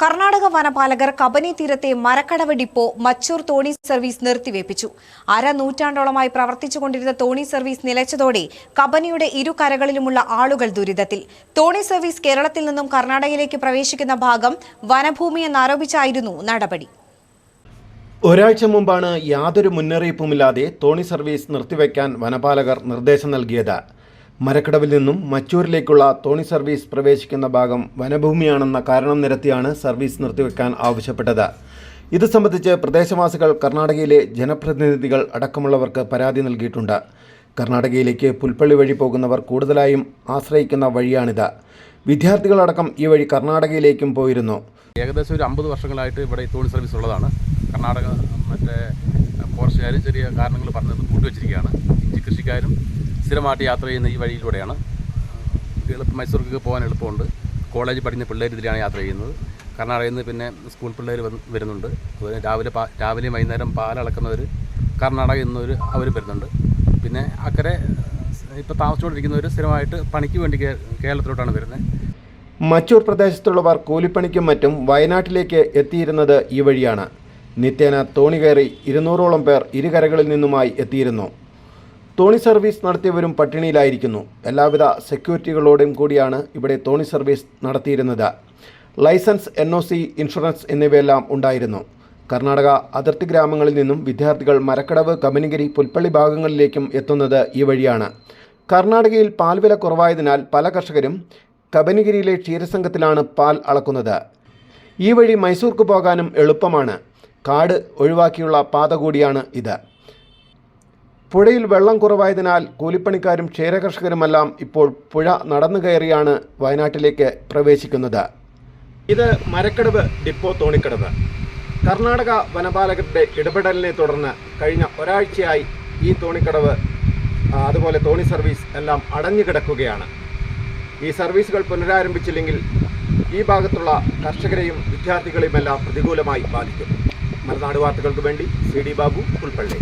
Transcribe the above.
കർണാടക വനപാലകർ കബനി തീരത്തെ മരക്കടവ് ഡിപ്പോ മച്ചൂർ തോണി സർവീസ് നിർത്തിവെപ്പിച്ചു. അര നൂറ്റാണ്ടോളമായി പ്രവർത്തിച്ചുകൊണ്ടിരുന്ന തോണി സർവീസ് നിലച്ചതോടെ കബനിയുടെ ഇരു കരകളിലുമുള്ള ആളുകൾ ദുരിതത്തിൽ. തോണി സർവീസ് കേരളത്തിൽ നിന്നും കർണാടകയിലേക്ക് പ്രവേശിക്കുന്ന ഭാഗം വനഭൂമി എന്നാരോപിച്ചായിരുന്നു നടപടി. ഒരാഴ്ച മുമ്പാണ് യാതൊരു മുന്നറിയിപ്പുമില്ലാതെ തോണി സർവീസ് നിർത്തിവെക്കാൻ വനപാലകർ നിർദ്ദേശം നൽകിയത്. മരക്കടവിൽ നിന്നും മച്ചൂരിലേക്കുള്ള തോണി സർവീസ് പ്രവേശിക്കുന്ന ഭാഗം വനഭൂമിയാണെന്ന കാരണം നിരത്തിയാണ് സർവീസ് നിർത്തിവെക്കാൻ ആവശ്യപ്പെട്ടത്. ഇത് സംബന്ധിച്ച് പ്രദേശവാസികൾ കർണാടകയിലെ ജനപ്രതിനിധികൾ അടക്കമുള്ളവർക്ക് പരാതി നൽകിയിട്ടുണ്ട്. കർണാടകയിലേക്ക് പുൽപ്പള്ളി വഴി പോകുന്നവർ കൂടുതലായും ആശ്രയിക്കുന്ന വഴിയാണിത്. വിദ്യാർത്ഥികളടക്കം ഈ വഴി കർണാടകയിലേക്കും പോയിരുന്നു. ഏകദേശം ഒരു അമ്പത് വർഷങ്ങളായിട്ട് ഇവിടെ തോണി സർവീസ് ഉള്ളതാണ്. കർണാടക മറ്റേ ഫോറസ്റ്റുകാരും ചെറിയ കാരണങ്ങൾ പറഞ്ഞത് കൂട്ടിവെച്ചിരിക്കുകയാണ് ഇഞ്ചി കൃഷിക്കാരും സ്ഥിരമായിട്ട് യാത്ര ചെയ്യുന്ന ഈ വഴിയിലൂടെയാണ്. എളുപ്പം മൈസൂർക്ക് പോകാൻ എളുപ്പമുണ്ട്. കോളേജ് പഠിക്കുന്ന പിള്ളേർ ഇതിലാണ് യാത്ര ചെയ്യുന്നത്. കർണാടകയിൽ നിന്ന് പിന്നെ സ്കൂൾ പിള്ളേർ വരുന്നുണ്ട്. അതുപോലെ രാവിലെ പാ രാവിലെയും വൈകുന്നേരം പാലളക്കുന്നവർ കർണാടകയിൽ നിന്നൊരു അവർ വരുന്നുണ്ട്. പിന്നെ അക്കരെ ഇപ്പോൾ താമസിച്ചുകൊണ്ടിരിക്കുന്നവർ സ്ഥിരമായിട്ട് പണിക്ക് വേണ്ടി കേരളത്തിലോട്ടാണ് വരുന്നത്. മച്ചൂർ പ്രദേശത്തുള്ളവർ കൂലിപ്പണിക്കും മറ്റും വയനാട്ടിലേക്ക് എത്തിയിരുന്നത് ഈ വഴിയാണ്. നിത്യേന തോണി കയറി ഇരുന്നൂറോളം പേർ ഇരുകരകളിൽ നിന്നുമായി എത്തിയിരുന്നു. തോണി സർവീസ് നടത്തിയവരും പട്ടിണിയിലായിരിക്കുന്നു. എല്ലാവിധ സെക്യൂരിറ്റികളോടും കൂടിയാണ് ഇവിടെ തോണി സർവീസ് നടത്തിയിരുന്നത്. License N O C insurance എന്നിവയെല്ലാം ഉണ്ടായിരുന്നു. കർണാടക അതിർത്തി ഗ്രാമങ്ങളിൽ നിന്നും വിദ്യാർത്ഥികൾ മരക്കടവ് കബനിഗിരി പുൽപ്പള്ളി ഭാഗങ്ങളിലേക്കും എത്തുന്നത് ഈ വഴിയാണ്. കർണാടകയിൽ പാൽ വില കുറവായതിനാൽ പല കർഷകരും കബനിഗിരിയിലെ ക്ഷീരസംഘത്തിലാണ് പാൽ അളക്കുന്നത്. ഈ വഴി മൈസൂർക്ക് പോകാനും എളുപ്പമാണ്. കാട് ഒഴിവാക്കിയുള്ള പാത കൂടിയാണ് ഇത്. പുഴയിൽ വെള്ളം കുറവായതിനാൽ കൂലിപ്പണിക്കാരും ക്ഷീരകർഷകരുമെല്ലാം ഇപ്പോൾ പുഴ നടന്നു കയറിയാണ് വയനാട്ടിലേക്ക് പ്രവേശിക്കുന്നത്. ഇത് മരക്കടവ് ഡിപ്പോ തോണിക്കടവ്. കർണാടക വനപാലകരുടെ ഇടപെടലിനെ തുടർന്ന് കഴിഞ്ഞ ഒരാഴ്ചയായി ഈ തോണിക്കടവ് അതുപോലെ തോണി സർവീസ് എല്ലാം അടഞ്ഞു കിടക്കുകയാണ്. ഈ സർവീസുകൾ പുനരാരംഭിച്ചില്ലെങ്കിൽ ഈ ഭാഗത്തുള്ള കർഷകരെയും വിദ്യാർത്ഥികളെയുമെല്ലാം പ്രതികൂലമായി ബാധിക്കും. മലനാട് വാർത്തകൾക്ക് വേണ്ടി സി ഡി ബാബു പുൽപ്പള്ളി